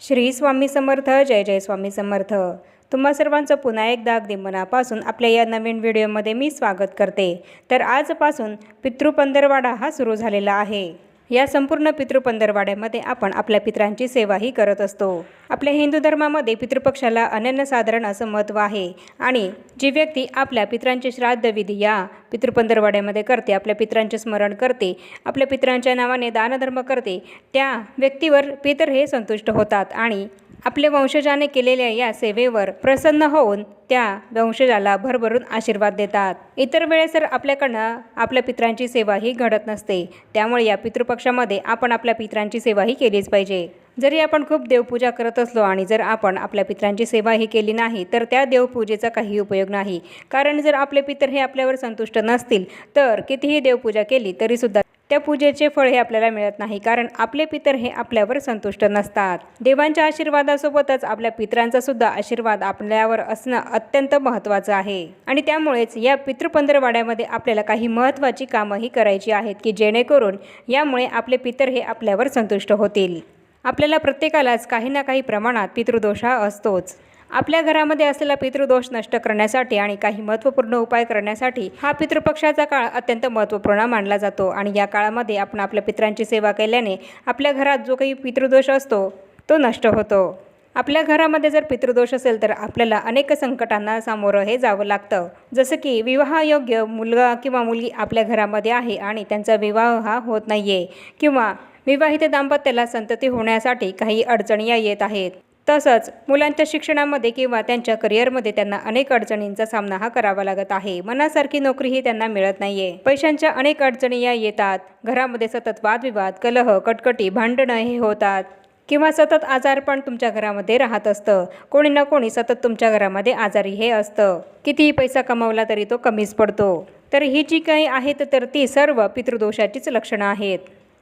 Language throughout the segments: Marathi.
श्री स्वामी समर्थ जय जय स्वामी समर्थ. तुम्हा सर्वांचं पुन्हा एकदा अगदी मनापासून आपल्या या नवीन व्हिडिओमध्ये मी स्वागत करते. तर आजपासून पितृपंधरवाडा हा सुरू झालेला आहे. या संपूर्ण पितृपंधरवाड्यामध्ये आपण आपल्या पितरांची सेवाही करत असतो. आपल्या हिंदू धर्मामध्ये पितृपक्षाला अनन्यसाधारण असं महत्त्व आहे आणि जी व्यक्ती आपल्या पितरांचे श्राद्धविधी या पितृपंधरवाड्यामध्ये करते आपल्या पितरांचे स्मरण करते आपल्या पितरांच्या नावाने दानधर्म करते त्या व्यक्तीवर पितर हे संतुष्ट होतात आणि आपल्या वंशजाने केलेल्या या सेवेवर प्रसन्न होऊन त्या वंशजाला भरभरून आशीर्वाद देतात. इतर वेळेस तर आपल्याकडनं आपल्या पितरांची सेवाही घडत नसते. त्यामुळे या पितृपक्षामध्ये आपण आपल्या पित्रांची सेवाही केलीच पाहिजे. जरी आपण खूप देवपूजा करत असलो आणि जर आपण आपल्या पित्रांची सेवाही केली नाही तर त्या देवपूजेचा काही उपयोग नाही. कारण जर आपले पितर हे आपल्यावर संतुष्ट नसतील तर कितीही देवपूजा केली तरीसुद्धा त्या पूजेचे फळ हे आपल्याला मिळत नाही कारण आपले पितर हे आपल्यावर संतुष्ट नसतात. देवांच्या आशीर्वादासोबतच आपल्या पितरांचा सुद्धा आशीर्वाद आपल्यावर असणं अत्यंत महत्त्वाचं आहे. आणि त्यामुळेच या पितृपंधरवाड्यामध्ये आपल्याला काही महत्त्वाची कामंही करायची आहेत की जेणेकरून यामुळे आपले पितर हे आपल्यावर संतुष्ट होतील. आपल्याला प्रत्येकालाच काही ना काही प्रमाणात पितृदोष हा असतोच. आपल्या घरामध्ये असलेला पितृदोष नष्ट करण्यासाठी आणि काही महत्त्वपूर्ण उपाय करण्यासाठी हा पितृपक्षाचा काळ अत्यंत महत्त्वपूर्ण मानला जातो. आणि या काळामध्ये आपण आपल्या पित्रांची सेवा केल्याने आपल्या घरात जो काही पितृदोष असतो तो नष्ट होतो. आपल्या घरामध्ये जर पितृदोष असेल तर आपल्याला अनेक संकटांना सामोरं हे जावं लागतं. जसं की विवाहयोग्य मुलगा किंवा मुलगी आपल्या घरामध्ये आहे आणि त्यांचा विवाह हा होत नाही आहे किंवा विवाहित दाम्पत्याला संतती होण्यासाठी काही अडचणी येत आहेत. तसंच मुलांच्या शिक्षणामध्ये किंवा त्यांच्या करिअरमध्ये त्यांना अनेक अडचणींचा सामना हा करावा लागत आहे. मनासारखी नोकरीही त्यांना मिळत नाहीये. पैशांच्या अनेक अडचणी या येतात. घरामध्ये सतत वादविवाद कलह कटकटी भांडणं हे होतात. किंवा सतत आजारपण तुमच्या घरामध्ये राहत असतं. कोणी ना कोणी सतत तुमच्या घरामध्ये आजारी हे असतं. कितीही पैसा कमावला तरी तो कमीच पडतो. तर ही जी काही आहेत तर ती सर्व पितृदोषाचीच लक्षणं आहेत.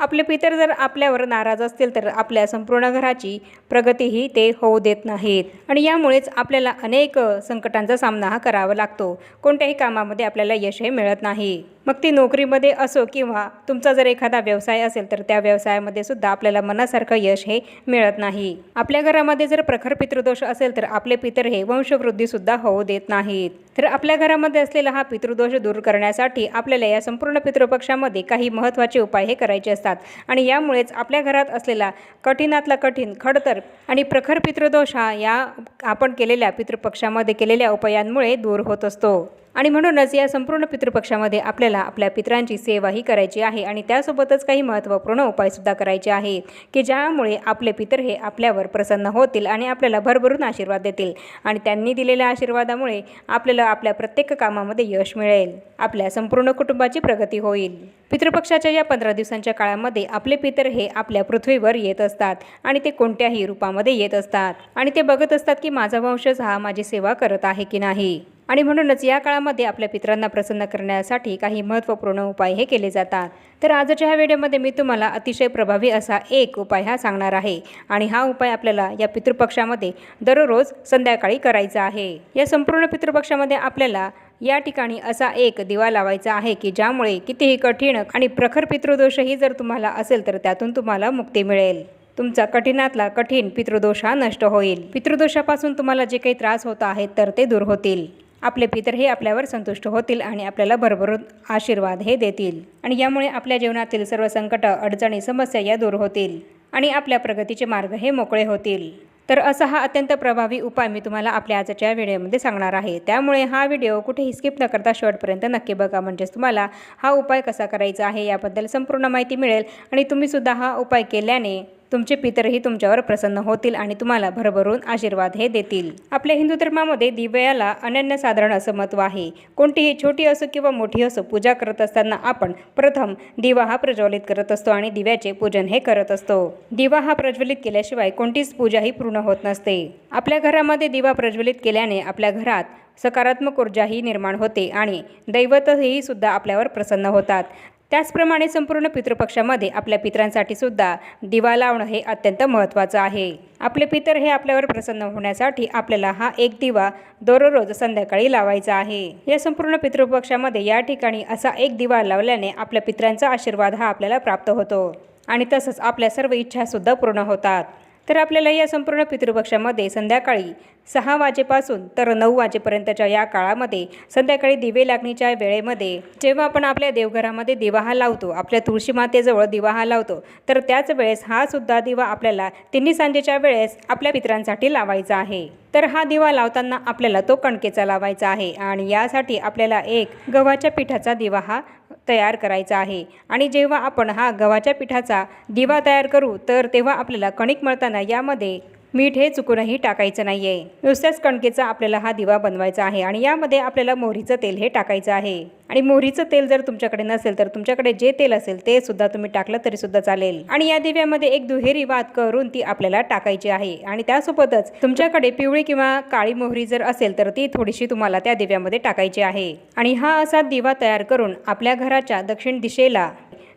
आपले पितर जर आपल्यावर नाराज असतील तर आपल्या संपूर्ण घराची प्रगतीही ते होऊ देत नाहीत. आणि यामुळेच आपल्याला अनेक संकटांचा सामना हा करावा लागतो. कोणत्याही कामामध्ये आपल्याला यश हे मिळत नाही. मग ती नोकरीमध्ये असो किंवा तुमचा जर एखादा व्यवसाय असेल तर त्या व्यवसायामध्ये सुद्धा आपल्याला मनासारखं यश हे मिळत नाही. आपल्या घरामध्ये जर प्रखर पितृदोष असेल तर आपले पितर हे वंशवृद्धीसुद्धा होऊ देत नाहीत. तर आपल्या घरामध्ये असलेला हा पितृदोष दूर करण्यासाठी आपल्याला या संपूर्ण पितृपक्षामध्ये काही महत्त्वाचे उपाय हे करायचे असतात. आणि यामुळेच आपल्या घरात असलेला कठीणातला कठीण खडतर आणि प्रखर पितृदोष हा या आपण केलेल्या पितृपक्षामध्ये केलेल्या उपायांमुळे दूर होत असतो. आणि म्हणूनच या संपूर्ण पितृपक्षामध्ये आपल्याला आपल्या पितरांची सेवाही करायची आहे आणि त्यासोबतच काही महत्त्वपूर्ण उपायसुद्धा करायचे आहेत की ज्यामुळे आपले पितर हे आपल्यावर प्रसन्न होतील आणि आपल्याला भरभरून आशीर्वाद देतील. आणि त्यांनी दिलेल्या आशीर्वादामुळे आपल्याला आपल्या प्रत्येक कामामध्ये यश मिळेल. आपल्या संपूर्ण कुटुंबाची प्रगती होईल. पितृपक्षाच्या या पंधरा दिवसांच्या काळामध्ये आपले पितर हे आपल्या पृथ्वीवर येत असतात आणि ते कोणत्याही रूपामध्ये येत असतात. आणि ते बघत असतात की माझा वंशज हा माझी सेवा करत आहे की नाही. आणि म्हणूनच या काळामध्ये आपल्या पितरांना प्रसन्न करण्यासाठी काही महत्त्वपूर्ण उपाय हे केले जातात. तर आजच्या ह्या व्हिडिओमध्ये मी तुम्हाला अतिशय प्रभावी असा एक उपाय हा सांगणार आहे आणि हा उपाय आपल्याला या पितृपक्षामध्ये दररोज संध्याकाळी करायचा आहे. या संपूर्ण पितृपक्षामध्ये आपल्याला या ठिकाणी असा एक दिवा लावायचा आहे की ज्यामुळे कितीही कठीण आणि प्रखर पितृदोषही जर तुम्हाला असेल तर त्यातून तुम्हाला मुक्ती मिळेल. तुमचा कठीणातला कठीण पितृदोष हा नष्ट होईल. पितृदोषापासून तुम्हाला जे काही त्रास होत आहेत तर ते दूर होतील. आपले पितर हे आपल्यावर संतुष्ट होतील आणि आपल्याला भरभरून आशीर्वाद हे देतील. आणि यामुळे आपल्या जीवनातील सर्व संकट अडचणी समस्या या दूर होतील आणि आपल्या प्रगतीचे मार्ग हे मोकळे होतील. तर असा हा अत्यंत प्रभावी उपाय मी तुम्हाला आपल्या आजच्या व्हिडिओमध्ये सांगणार आहे. त्यामुळे हा व्हिडिओ कुठेही स्किप न करता शेवटपर्यंत नक्की बघा. म्हणजेच तुम्हाला हा उपाय कसा करायचा आहे याबद्दल संपूर्ण माहिती मिळेल आणि तुम्हीसुद्धा हा उपाय केल्याने तुमचे पितरही तुमच्यावर प्रसन्न होतील आणि तुम्हाला भरभरून आशीर्वाद हे देतील. आपल्या हिंदू धर्मामध्ये दिव्याला अनन्यसाधारण असं महत्त्व आहे. कोणतीही छोटी असो किंवा मोठी असो पूजा करत असताना आपण प्रथम दिवा हा प्रज्वलित करत असतो आणि दिव्याचे पूजन हे करत असतो. दिवा हा प्रज्वलित केल्याशिवाय कोणतीच पूजा ही पूर्ण होत नसते. आपल्या घरामध्ये दिवा प्रज्वलित केल्याने आपल्या घरात सकारात्मक ऊर्जाही निर्माण होते आणि दैवतही सुद्धा आपल्यावर प्रसन्न होतात. त्याचप्रमाणे संपूर्ण पितृपक्षामध्ये आपल्या पितरांसाठी सुद्धा दिवा लावणं हे अत्यंत महत्त्वाचं आहे. आपले पितर हे आपल्यावर प्रसन्न होण्यासाठी आपल्याला हा एक दिवा दररोज संध्याकाळी लावायचा आहे. या संपूर्ण पितृपक्षामध्ये या ठिकाणी असा एक दिवा लावल्याने आपल्या पित्रांचा आशीर्वाद हा आपल्याला प्राप्त होतो आणि तसंच आपल्या सर्व इच्छासुद्धा पूर्ण होतात. तर आपल्याला या संपूर्ण पितृपक्षामध्ये संध्याकाळी सहा वाजेपासून तर नऊ वाजेपर्यंतच्या या काळामध्ये संध्याकाळी दिवे लागणीच्या वेळेमध्ये जेव्हा आपण आपल्या देवघरामध्ये दिवा हा लावतो आपल्या तुळशी मातेजवळ दिवा हा लावतो तर त्याच वेळेस हा सुद्धा दिवा आपल्याला तिन्ही सांजेच्या वेळेस आपल्या पितरांसाठी लावायचा आहे. तर हा दिवा लावताना आपल्याला तो कणकेचा लावायचा आहे आणि यासाठी आपल्याला एक गव्हाच्या पिठाचा दिवा हा तयार करायचा आहे. आणि जेव्हा आपण हा गव्हाच्या पिठाचा दिवा तयार करू तर तेव्हा आपल्याला कणिक मळताना यामध्ये मीठ हे चुकूनही टाकायचं नाही आहे नुसत्याच कणकेचा आपल्याला हा दिवा बनवायचा आहे आणि यामध्ये आपल्याला मोहरीचं तेल हे टाकायचं आहे. आणि मोहरीचं तेल जर तुमच्याकडे नसेल तर तुमच्याकडे जे तेल असेल ते सुद्धा तुम्ही टाकलं तरी सुद्धा चालेल. आणि या दिव्यामध्ये एक दुहेरी वाद करून ती आपल्याला टाकायची आहे. आणि त्यासोबतच तुमच्याकडे पिवळी किंवा काळी मोहरी जर असेल तर ती थोडीशी तुम्हाला त्या दिव्यामध्ये टाकायची आहे. आणि हा असा दिवा तयार करून आपल्या घराच्या दक्षिण दिशेला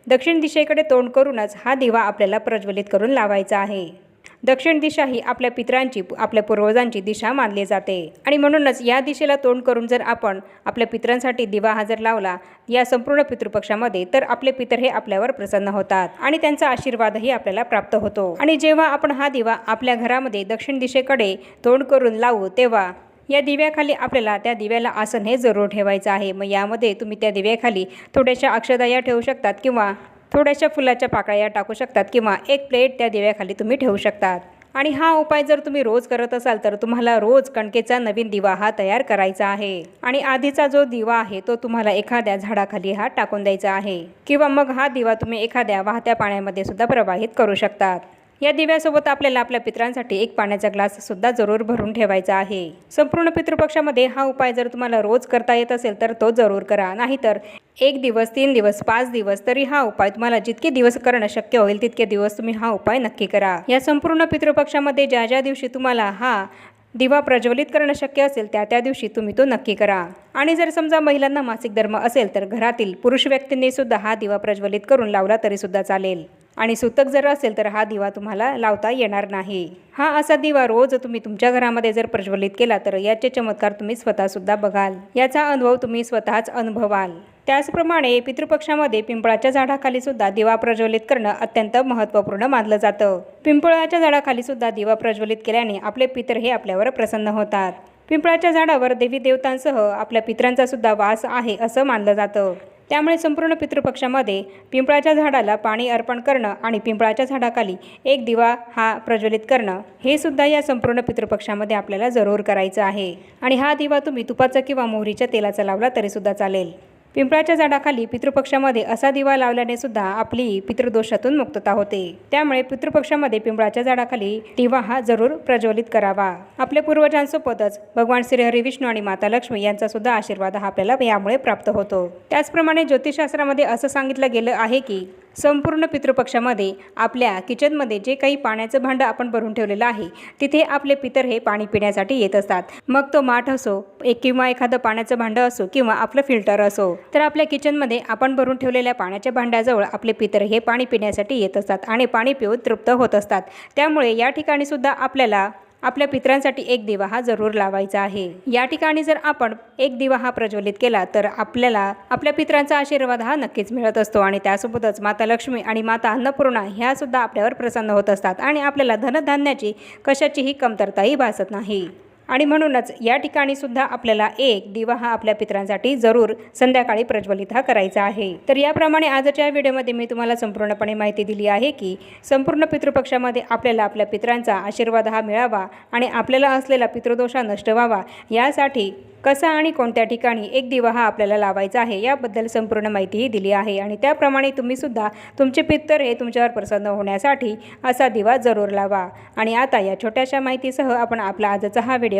दक्षिण दिशेकडे तोंड करूनच हा दिवा आपल्याला प्रज्वलित करून लावायचा आहे. दक्षिण दिशा ही आपल्या पितरांची आपल्या पूर्वजांची दिशा मानली जाते. आणि म्हणूनच या दिशेला तोंड करून जर आपण आपल्या पितरांसाठी दिवा हा जर लावला या संपूर्ण पितृपक्षामध्ये तर आपले पितर हे आपल्यावर प्रसन्न होतात आणि त्यांचा आशीर्वादही आपल्याला प्राप्त होतो. आणि जेव्हा आपण हा दिवा आपल्या घरामध्ये दक्षिण दिशेकडे तोंड करून लावू तेव्हा या दिव्याखाली आपल्याला त्या दिव्याला आसन हे जरूर ठेवायचं आहे. मग यामध्ये तुम्ही त्या दिव्याखाली थोड्याशा अक्षदाया ठेवू शकतात किंवा थोड्याशा फुलाच्या पाकळ्या टाकू शकतात किंवा एक प्लेट त्या दिव्याखाली तुम्ही ठेवू शकतात. आणि हा उपाय जर तुम्ही रोज करत असाल तर तुम्हाला रोज कणकेचा नवीन दिवा हा तयार करायचा आहे. आणि आधीचा जो दिवा आहे तो तुम्हाला एखाद्या झाडाखाली हा टाकून द्यायचा आहे. किंवा मग हा दिवा तुम्ही एखाद्या वाहत्या पाण्यामध्ये सुद्धा प्रवाहित करू शकतात. या दिव्यासोबत आपल्याला आपल्या पित्रांसाठी एक पाण्याचा ग्लास सुद्धा जरूर भरून ठेवायचा आहे. संपूर्ण पितृपक्षामध्ये हा उपाय जर तुम्हाला रोज करता येत असेल तर तो जरूर करा. नाहीतर एक दिवस तीन दिवस पाच दिवस तरी हा उपाय तुम्हाला जितके दिवस करणं शक्य होईल तितके दिवस तुम्ही हा उपाय नक्की करा. या संपूर्ण पितृपक्षामध्ये ज्या ज्या दिवशी तुम्हाला हा दिवा प्रज्वलित करणं शक्य असेल त्या त्या दिवशी तुम्ही तो नक्की करा. आणि जर समजा महिलांना मासिक धर्म असेल तर घरातील पुरुष व्यक्तींनी सुद्धा हा दिवा प्रज्वलित करून लावला तरी सुद्धा चालेल. आणि सुतक जर असेल तर हा दिवा तुम्हाला लावता येणार नाही. हा असा दिवा रोज तुम्ही तुमच्या घरामध्ये जर प्रज्वलित केला तर याचे चमत्कार तुम्ही स्वतःसुद्धा बघाल. याचा अनुभव तुम्ही स्वतःच अनुभवाल. त्याचप्रमाणे पितृपक्षामध्ये पिंपळाच्या झाडाखाली सुद्धा दिवा प्रज्वलित करणं अत्यंत महत्त्वपूर्ण मानलं जातं. पिंपळाच्या झाडाखाली सुद्धा दिवा प्रज्वलित केल्याने आपले पितर हे आपल्यावर प्रसन्न होतात. पिंपळाच्या झाडावर देवी देवतांसह आपल्या पितरांचा सुद्धा वास आहे असं मानलं जातं. त्यामुळे संपूर्ण पितृपक्षामध्ये पिंपळाच्या झाडाला पाणी अर्पण करणं आणि पिंपळाच्या झाडाखाली एक दिवा हा प्रज्वलित करणं हे सुद्धा या संपूर्ण पितृपक्षामध्ये आपल्याला जरूर करायचं आहे. आणि हा दिवा तुम्ही तुपाचा किंवा मोहरीच्या तेलाचा लावला तरीसुद्धा चालेल. पिंपळाच्या झाडाखाली पितृपक्षामध्ये असा दिवा लावल्याने सुद्धा आपली पितृदोषातून मुक्तता होते. त्यामुळे पितृपक्षामध्ये पिंपळाच्या झाडाखाली दिवा हा जरूर प्रज्वलित करावा. आपल्या पूर्वजांसोबतच भगवान श्री हरी विष्णू आणि माता लक्ष्मी यांचा सुद्धा आशीर्वाद हा आपल्याला यामुळे प्राप्त होतो. त्याचप्रमाणे ज्योतिषशास्त्रामध्ये असं सांगितलं गेलं आहे की संपूर्ण पितृपक्षामध्ये आपल्या किचनमध्ये जे काही पाण्याचं भांडं आपण भरून ठेवलेलं आहे तिथे आपले पितर हे पाणी पिण्यासाठी येत असतात. मग तो माठ असो एक किंवा एखादं पाण्याचं भांडं असो किंवा आपलं फिल्टर असो तर आपल्या किचनमध्ये आपण भरून ठेवलेल्या पाण्याच्या भांड्याजवळ आपले पितर हे पाणी पिण्यासाठी येत असतात आणि पाणी पिऊन तृप्त होत असतात. त्यामुळे या ठिकाणी सुद्धा आपल्याला आपल्या पितरांसाठी एक दिवा हा जरूर लावायचा आहे. या ठिकाणी जर आपण एक दिवा हा प्रज्वलित केला तर आपल्याला आपल्या पितरांचा आशीर्वाद हा नक्कीच मिळत असतो आणि त्यासोबतच माता लक्ष्मी आणि माता अन्नपूर्णा ह्या सुद्धा आपल्यावर प्रसन्न होत असतात आणि आपल्याला धनधान्याची कशाचीही कमतरताही भासत नाही. आणि म्हणूनच या ठिकाणी सुद्धा आपल्याला एक दिवा हा आपल्या पित्रांसाठी जरूर संध्याकाळी प्रज्वलित हा करायचा आहे. तर याप्रमाणे आजच्या व्हिडिओमध्ये मी तुम्हाला संपूर्णपणे माहिती दिली आहे की संपूर्ण पितृपक्षामध्ये आपल्याला आपल्या पितरांचा आशीर्वाद हा मिळावा आणि आपल्याला असलेला पितृदोषा नष्ट व्हावा यासाठी कसा आणि कोणत्या ठिकाणी एक दिवा हा आपल्याला लावायचा आहे याबद्दल संपूर्ण माहितीही दिली आहे आणि त्याप्रमाणे तुम्हीसुद्धा तुमचे पित्तर हे तुमच्यावर प्रसन्न होण्यासाठी असा दिवा जरूर लावा. आणि आता या छोट्याशा माहितीसह आपण आपला आजचा हा व्हिडिओ